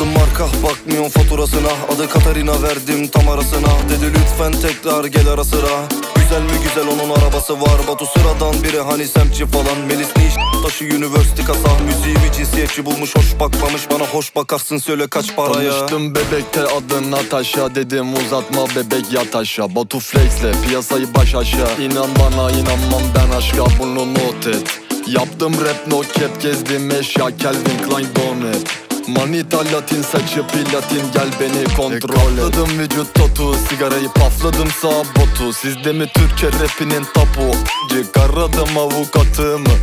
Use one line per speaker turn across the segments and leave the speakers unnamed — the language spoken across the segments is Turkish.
Adım marka bakmıyorum faturasına. Adı Katarina verdim tam arasına. Dedi lütfen tekrar gel ara sıra. Güzel mi güzel onun arabası var. Batu sıradan biri hani semtçi falan. Melis ne iş taşı üniversite kasa. Müziğimi cinsiyetçi bulmuş hoş bakmamış. Bana hoş bakarsın söyle kaç paraya.
Tanıştım bebekte adın Natasha Dedim uzatma bebek yat aşağı. Batu flexle piyasayı baş aşağı. İnan bana inanmam ben aşka bunu not et. Yaptım rap no cap gezdim eşya Calvin Klein donet Manita latin saçı platin gel beni kontrol et. Katladım vücut tatu sigarayı pafladım sağ botu. Sizde mi Türkçe rapinin tapu? Çıkaradım avukatımı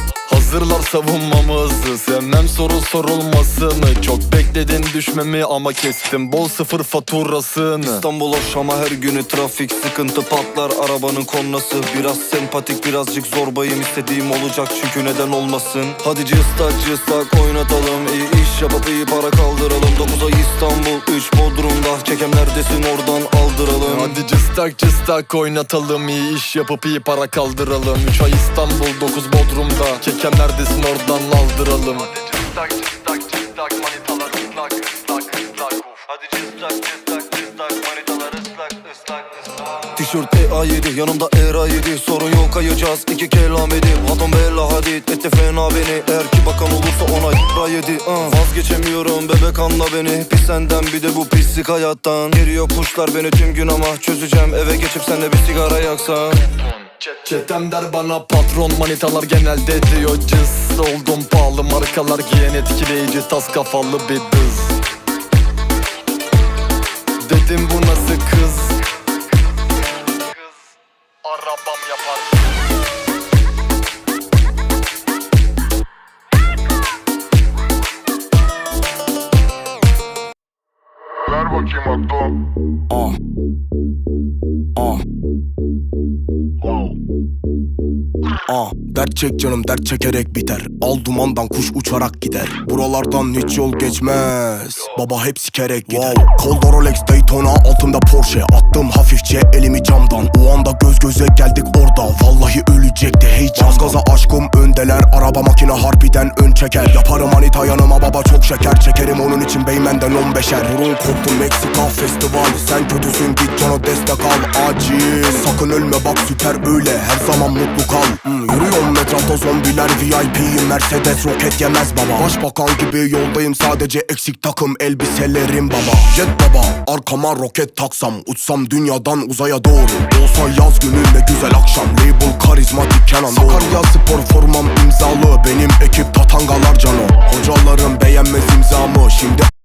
Hazırlar savunmamızı. Sevmem soru sorulmasını. Çok bekledin düşmemi ama kestim. Bol sıfır faturasını.
İstanbul hoş ama her günü trafik sıkıntı patlar. Arabanın kornası Biraz sempatik birazcık zorbayım. İstediğim olacak çünkü neden olmasın? Hadi cıstak cıstak oynatalım. İyi iş yapıp iyi para kaldıralım. 9 ay İstanbul 3 Bodrum'da. Çekem neredesin? Oradan aldıralım.
Hadi cıstak cıstak oynatalım. İyi iş yapıp iyi para kaldıralım. 3 ay İstanbul 9 Bodrum'da. Kekem neredesin oradan aldıralım. Hadi cıstak cıstak cıstak manitalar ıslak ıslak ıslak.
Hadi cıstak cıstak cıstak manitalar ıslak ıslak ıslak. Tişört EA7 yanımda ERA7 Sorun yok kayacağız. İki kelam edip Hatam bella hadid etti fena beni. Eğer ki bakan olursa ona ra yedi uh. Vazgeçemiyorum bebek anla beni. Pis senden bir de bu pislik hayattan. Geliyor kuşlar beni tüm gün ama Çözeceğim. Eve geçip senle bir sigara yaksan
Çetem der bana patron manitalar genelde diyor cız Oldum pahalı markalar giyen etkileyici tas kafalı bir dız Dedim bu nasıl kız Arabam yapar
bakayım Akdo.
Ah. Ah. Ah, dert çek canım dert çekerek biter. Al dumandan kuş uçarak gider. Buralardan hiç yol geçmez. Baba hep sikerek gider. Kolda Rolex Daytona altımda Porsche. Attım hafifçe elimi camdan. O anda göz göze geldik orada. Vallahi ölecekti heyecan Az gaza. Aşkım öndeler. Araba makine harbiden ön çeker. Yaparım manita yanıma baba çok şeker. Çekerim onun için beymenden 15'er Burun koptu Meksika festival Sen kötüsün git cana destek al Acil. Sakın ölme bak süper öyle Her zaman mutlu kal. Hmm, Yürüyorum etrafta zombiler VIP Mercedes roket yemez baba. Başbakan gibi yoldayım sadece eksik takım elbiselerim baba. Jet baba arkama roket taksam Uçsam dünyadan uzaya doğru. Olsa yaz günü ne güzel akşam. Label karizmatik Kenan Sakarya spor formam imzalı Benim ekip tatangalar cano. Hocalarım beğenmez imzamı Şimdi